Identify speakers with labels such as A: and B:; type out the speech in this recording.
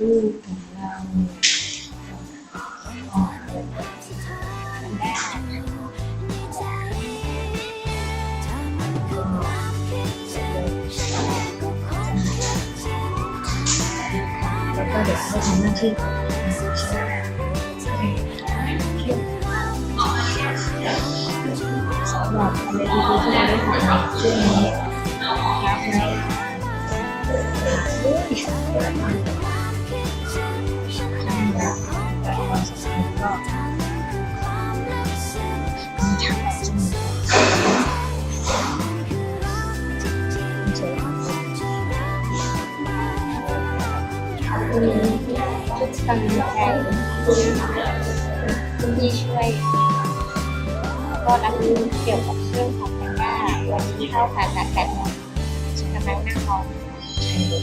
A: ลูกของเราแล้วก็เดี๋ยวเขาทำหน้าที่สำหรับอะไรดีที่เราได้ทำช่วงนี้รับไห
B: ม
A: กกำลังใจคุณที่ช่วยแล้วก็รับรู้เกี่ยวกับเรื่องของแพนด้าวันนี้เข้าผ่าตัดกันกำลังนั่งรอที่ดี